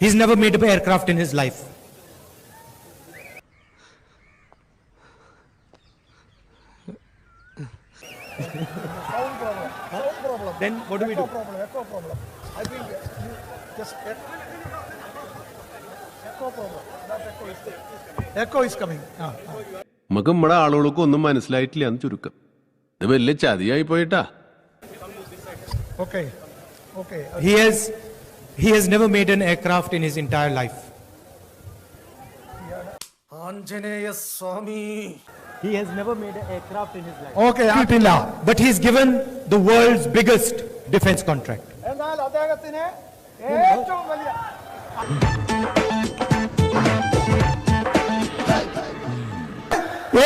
He's never made an aircraft in his life. Sound problem. Sound problem. Then what do we Echo do? problem. Echo problem. I think you just e- echo problem. That echo is echo is coming. Ah, ah. നമുക്ക് നമ്മുടെ ആളുകൾക്ക് ഒന്നും മനസ്സിലായിട്ടില്ല എന്ന് ചുരുക്കം ഇത് വലിയ ചതിയായി പോയിട്ടാ Okay. Okay. He He has, he has never made an aircraft in his entire life. Anjaneya Swami He has never made an aircraft in his life. Okay ആയിട്ടില്ല But he's given the world's biggest defense contract. എന്നാൽ അദ്ദേഹത്തിന് ഏറ്റവും വലിയ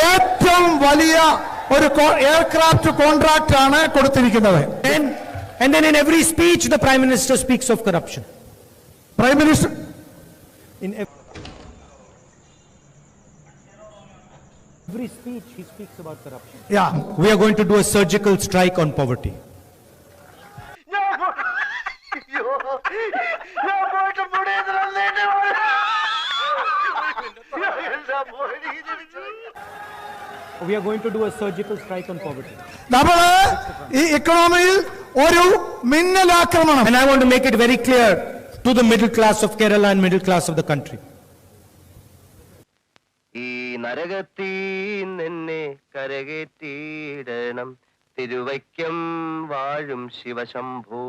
ഏറ്റവും വലിയ ഒരു aircraft contract ആണ് കൊടുത്തിരിക്കുന്നത് and then in every speech, the Prime Minister speaks of corruption. Prime Minister? In every, every speech, he speaks about corruption. Yeah, we are going to do a surgical strike on poverty. We are going to do a surgical strike on poverty. നമ്മള് ഈ ഇക്കണോമിയിൽ ഒരു മിന്നലാക്രമണം And I want to make it very clear to the middle class of Kerala and middle class of the country. ഈ നരകത്തീ നിന്നെ കരകേറ്റിയിടണം തിരുവയ്ക്കം വാഴും Shiva Shambho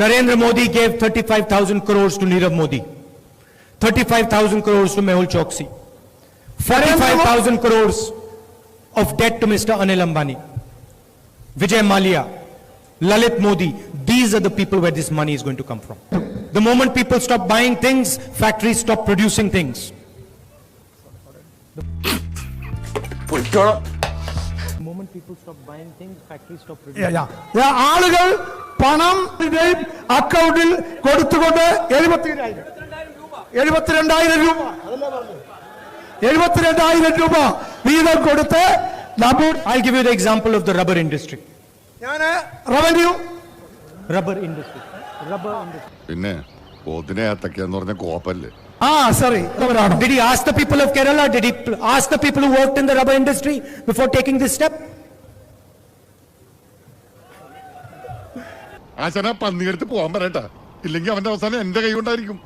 Narendra Modi gave 35,000 crores to Nirav Modi, 35,000 crores to Mehul Choksi, 45,000 crores of debt to Mr. Anil Ambani, Vijay Malia, Lalit Modi. These are the people where this money is going to come from. The moment people stop buying things, factories stop producing things. The moment people stop buying things, factories stop producing യാ, യാ. യാ, ആളുകൾ പണം ഇതേയും അക്കൗണ്ടിൽ കൊടുത്തുകൊണ്ട് എഴുപത്തിരണ്ടായിരം എഴുപത്തിരണ്ടായിരം രൂപ എഴുപത്തിരണ്ടായിരം രൂപ വീതം കൊടുത്ത് നമ്മൾ I give you the example of the rubber industry ഞാൻ revenue rubber industry rubber industry പിന്നെ ഓതിനെ പറഞ്ഞ കോപ്പല്ലേ? ആ sorry did he ask people of Kerala did he ask the people who worked in the rubber industry before taking this step ആശാന പന്നിയെടുത്ത് പോകാൻ പറയട്ടാ. ഇല്ലെങ്കിൽ അവന്റെ അവസാനം എന്റെ കൈ കൊണ്ടായിരിക്കും.